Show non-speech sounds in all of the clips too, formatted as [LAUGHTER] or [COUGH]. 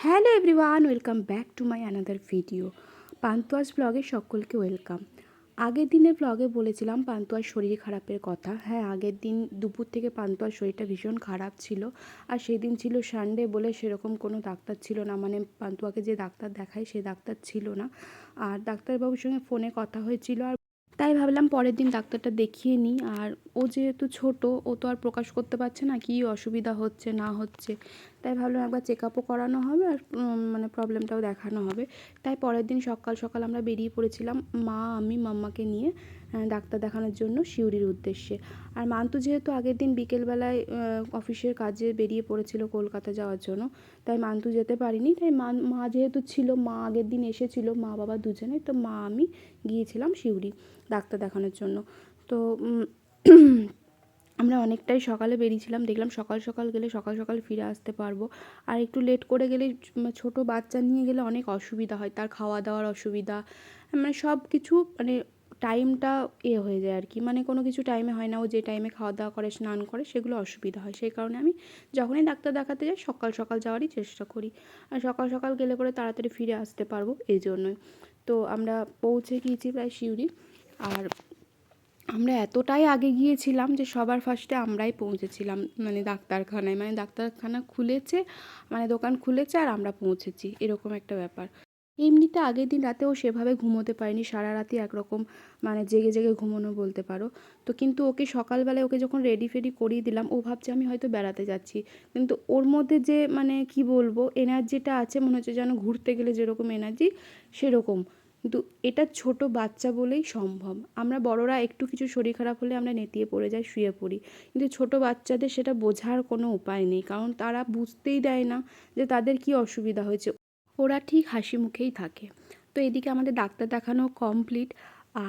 Hello everyone welcome back to my another video পান্তুয়াস ব্লগে সকলকে welcome আগের দিনের ব্লগে বলেছিলাম পান্তুয়ার শরীর খারাপের কথা। হ্যাঁ আগের দিন দুপুর থেকে পান্তুয়ার শরীরটা ভীষণ খারাপ ছিল। আর সেই দিন ছিল সানডে বলে সেরকম কোনো ডাক্তার ছিল না। মানে পান্তুয়াকে যে ডাক্তার দেখায় সে ডাক্তার ছিল না। আর ডাক্তারবাবুর সঙ্গে ফোনে কথা হয়েছিল। আর তাই ভাবলাম পরের দিন ডাক্তারটা দেখিয়ে নিই। আর ও যেহেতু ছোট, ও তো আর প্রকাশ করতে পারছে না কী অসুবিধা হচ্ছে, না হচ্ছে। তাই ভাবলাম একবার চেক আপও করানো হবে আর মানে প্রবলেমটাও দেখানো হবে। তাই পরের দিন সকাল সকাল আমরা বেরিয়ে পড়েছিলাম মা, আমি, মাম্মাকে নিয়ে। ডাক্তার দেখানোর জন্য সিউড়ির উদ্দেশ্যে। আর মান্তু যেহেতু আগের দিন বিকেলবেলায় অফিসের কাজে বেরিয়ে পড়েছিল কলকাতা যাওয়ার জন্য, তাই মান্তু যেতে পারিনি। তাই মা মা যেহেতু ছিল, মা আগের দিন এসেছিল, মা বাবা দুজনে, তো মা আমি গিয়েছিলাম সিউড়ি ডাক্তার দেখানোর জন্য। তো [CLEARS THROAT] আমরা অনেকটাই সকালে বেরিয়েছিলাম, দেখলাম সকাল সকাল গেলে সকাল সকাল ফিরে আসতে পারব। আর একটু লেট করে গেলে ছোট বাচ্চা নিয়ে গেলে অনেক অসুবিধা হয়, তার খাওয়া দাওয়ার অসুবিধা মানে সব কিছু মানে টাইমটা এ হয়ে যায় আর কি। মানে কোনো কিছু টাইমে হয় না, ও যে টাইমে খাওয়া দাওয়া করে, স্নান করে, সেগুলো অসুবিধা হয়। সেই কারণে আমি যখনই ডাক্তার দেখাতে যাই, সকাল সকাল যাওয়ারই চেষ্টা করি। আর সকাল সকাল গেলে পরে তাড়াতাড়ি ফিরে আসতে পারব এই জন্যই তো আমরা পৌঁছে গিয়েছি প্রায় সিউড়ি। আর আমরা এতটাই আগে গিয়েছিলাম যে সবার ফার্স্টে আমরাই পৌঁছেছিলাম মানে ডাক্তারখানায়। মানে ডাক্তারখানা খুলেছে মানে দোকান খুলেছে আর আমরা পৌঁছেছি। এরকম একটা ব্যাপার। এমনিতে আগের দিন রাতেও সেভাবে ঘুমোতে পারিনি, সারা রাতই একরকম মানে জেগে জেগে ঘুমোনো বলতে পারো। তো কিন্তু ওকে সকালবেলায় ওকে যখন রেডি ফেডি করিয়ে দিলাম, ও ভাবছে আমি হয়তো বেড়াতে যাচ্ছি। কিন্তু ওর মধ্যে যে মানে কি বলব এনার্জিটা আছে, মনে হচ্ছে যেন ঘুরতে গেলে যেরকম এনার্জি সেরকম। কিন্তু এটা ছোট বাচ্চা বলেই সম্ভব। আমরা বড়রা একটু কিছু শরীর খারাপ হলে আমরা নেতিয়ে পড়ে যাই, শুয়ে পড়ি। কিন্তু ছোট বাচ্চাদের সেটা বোঝার কোনো উপায় নেই, কারণ তারা বুঝতেই দেয় না যে তাদের কি অসুবিধা হয়েছে। ওরা ঠিক হাসি মুখেই থাকে। তো এদিকে আমাদের ডাক্তার দেখানো কমপ্লিট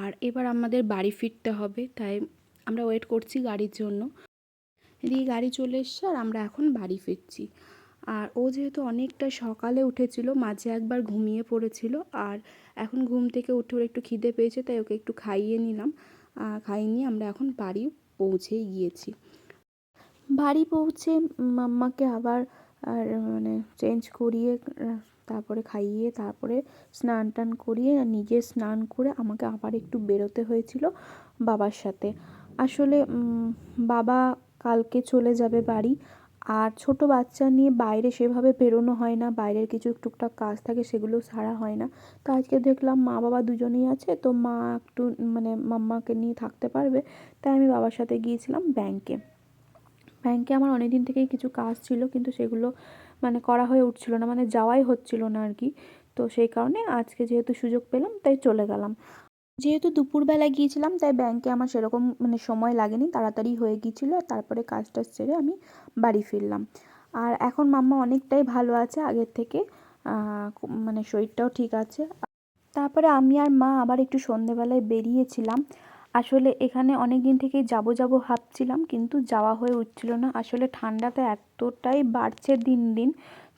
আর এবার আমাদের বাড়ি ফিরতে হবে, তাই আমরা ওয়েট করছি গাড়ির জন্য। এদিকে গাড়ি চলে এসছে আর আমরা এখন বাড়ি ফিরছি। আর ও যেহেতু অনেকটা সকালে উঠেছিল, মাঝে একবার ঘুমিয়ে পড়েছিল, আর এখন ঘুম থেকে উঠে ওর একটু খিদে পেয়েছে, তাই ওকে একটু খাইয়ে নিলাম। খাইয়ে নিয়ে আমরা এখন বাড়ি পৌঁছেই গিয়েছি। বাড়ি পৌঁছে মাম্মাকে আবার আর মানে চেঞ্জ করিয়ে তারপরে খাইয়ে তারপরে স্নান টান করিয়ে নিজে স্নান করে আমাকে আবার একটু বেরোতে হয়েছিল বাবার সাথে। আসলে বাবা কালকে চলে যাবে বাড়ি আর ছোট বাচ্চা নিয়ে বাইরে সেভাবে বেরোনো হয় না, বাইরের কিছু টুকটাক কাজ থাকে সেগুলো সারা হয় না। তো আজকে দেখলাম মা বাবা দুজনেই আছে, তো মা একটু মানে মাম্মাকে নিয়ে থাকতে পারবে। তাই আমি বাবার সাথে গিয়েছিলাম ব্যাংকে। ব্যাংকে আমার অনেক দিন থেকেই কিছু কাজ ছিল, কিন্তু সেগুলো মানে করা হয়ে উঠছিল না মানে যাওয়াই হচ্ছিল না আর কি। তো সেই কারণে আজকে যেহেতু সুযোগ পেলাম, তাই চলে গেলাম। যেহেতু দুপুরবেলায় গিয়েছিলাম, তাই ব্যাংকে আমার সেরকম মানে সময় লাগেনি, তাড়াতাড়ি হয়ে গিয়েছিল তারপরে কাজটা সেরে আমি বাড়ি ফিরলাম। আর এখন মাম্মা অনেকটাই ভালো আছে আগের থেকে মানে শরীরটাও ঠিক আছে। তারপরে আমি আর মা আবার একটু সন্ধেবেলায় বেরিয়েছিলাম আসলে এখানে অনেক দিন থেকেই যাব যাব ভাবছিলাম, কিন্তু যাওয়া হয়ে উঠছিল না। আসলে ঠান্ডাটা এতটাই বাড়ছে দিন দিন,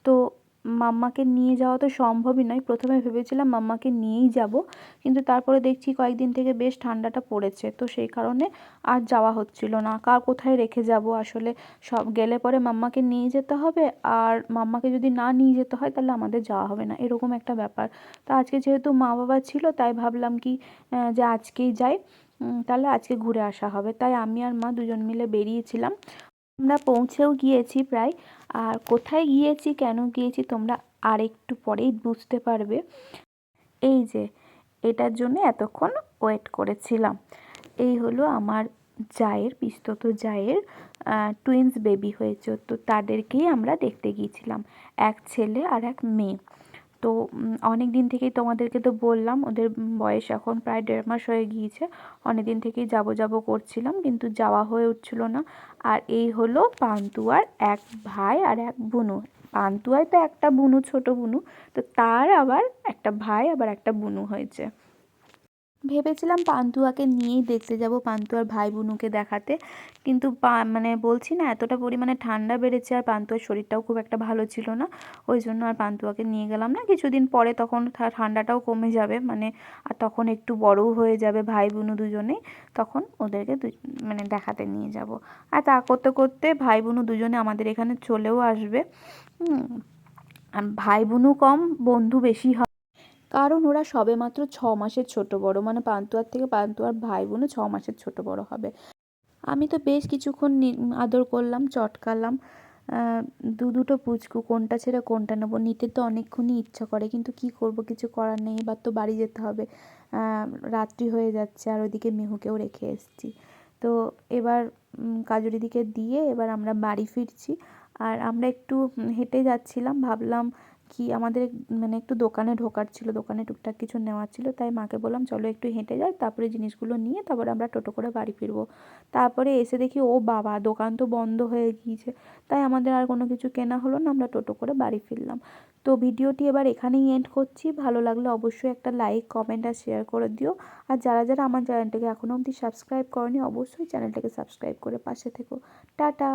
তো মাম্মাকে নিয়ে যাওয়া তো সম্ভবই নয়। প্রথমে ভেবেছিলাম মাম্মাকে নিয়েই যাব, কিন্তু তারপরে দেখছি কয়েকদিন থেকে বেশ ঠান্ডাটা পড়েছে, তো সেই কারণে আর যাওয়া হচ্ছিল না। কার কোথায় রেখে যাব? আসলে সব গেলে পরে মাম্মাকে নিয়ে যেতে হবে, আর মাম্মাকে যদি না নিয়ে যেতে হয় তাহলে আমাদের যাওয়া হবে না, এরকম একটা ব্যাপার। তো আজকে যেহেতু মা বাবা ছিল, তাই ভাবলাম কি যে আজকেই যাই। তাহলে আজকে ঘুরে আসা হবে। তাই আমি আর মা দুজন মিলে বেরিয়েছিলাম। আমরা পৌঁছেও গিয়েছি প্রায়। আর কোথায় গিয়েছি, কেন গিয়েছি, তোমরা আর একটু পরেই বুঝতে পারবে। এই যে, এটার জন্য এতক্ষণ ওয়েট করেছিলাম। এই হলো আমার জায়ের পিস্তত জায়ের টুইন্স বেবি হয়েছে। তো তাদেরকেই আমরা দেখতে গিয়েছিলাম। এক ছেলে আর এক মেয়ে। তো অনেক দিন থেকেই তোমাদেরকে তো বললাম, ওদের বয়স এখন প্রায় দেড় মাস হয়ে গিয়েছে। অনেক দিন থেকেই যাব যাব করছিলাম, কিন্তু যাওয়া হয়ে উঠছিল না। আর এই হলো পান্তুয়ার এক ভাই আর এক বুনু। পান্তুয়ায় তো একটা বুনু, ছোট বুনু। তো তার আবার একটা ভাই, আবার একটা বুনু হয়েছে। ভেবেছিলাম পান্তুয়াকে নিয়েই দেখতে যাব পান্তুয়ার ভাই বুনুকে দেখাতে। কিন্তু মানে বলছি না, এতটা পরিমাণে ঠান্ডা বেড়েছে আর পান্তুয়ার শরীরটাও খুব একটা ভালো ছিল না। ওই জন্য আর পান্তুয়াকে নিয়ে গেলাম না। কিছুদিন পরে তখন ঠান্ডাটাও কমে যাবে মানে আর তখন একটু বড়ও হয়ে যাবে ভাই বোনু দুজনেই, তখন ওদেরকে মানে দেখাতে নিয়ে যাব। আর তা করতে করতে ভাই বোনু দুজনে আমাদের এখানে চলেও আসবে। ভাই বোনও কম, বন্ধু বেশি হয়। কারণ ওরা সবেমাত্র ছ মাসের ছোট বড় মানে পান্তুয়ার থেকে পান্তুয়ার ভাই বোনও ছ মাসের ছোট বড় হবে। আমি তো বেশ কিছুক্ষণ আদর করলাম চটকালাম দু দুটো পুচকু কোনটা ছেড়ে কোনটা নেব নিতে তো অনেকক্ষণই ইচ্ছা করে কিন্তু কি করব কিছু করার নেই এবার তো বাড়ি যেতে হবে। রাত্রি হয়ে যাচ্ছে আর ওদিকে মেহুকেও রেখে এসেছি। তো এবার উম, কাজরিদিকে দিয়ে এবার আমরা বাড়ি ফিরছি আর আমরা একটু হেঁটে যাচ্ছিলাম ভাবলাম কি আমাদের মানে একটু দোকানে ঢোকার ছিল, দোকানে টুকটাক কিছু নেওয়ার ছিল, তাই মাকে বললাম, চলো একটু হেঁটে যাই, তারপরে জিনিসগুলো নিয়ে তারপরে আমরা টোটো করে বাড়ি ফিরবো। তারপরে এসে দেখি, ও বাবা, দোকান তো বন্ধ হয়ে গিয়েছে। তাই আমাদের আর কোনো কিছু কেনা হলো না, আমরা টোটো করে বাড়ি ফিরলাম। তো ভিডিওটি এবার এখানেই এন্ড করছি। ভালো লাগলে অবশ্যই একটা লাইক কমেন্ট আর শেয়ার করে দিও। আর যারা যারা আমার চ্যানেলটাকে এখনও অবধি সাবস্ক্রাইব করেনি, অবশ্যই চ্যানেলটাকে সাবস্ক্রাইব করে পাশে থেকো। টাটা!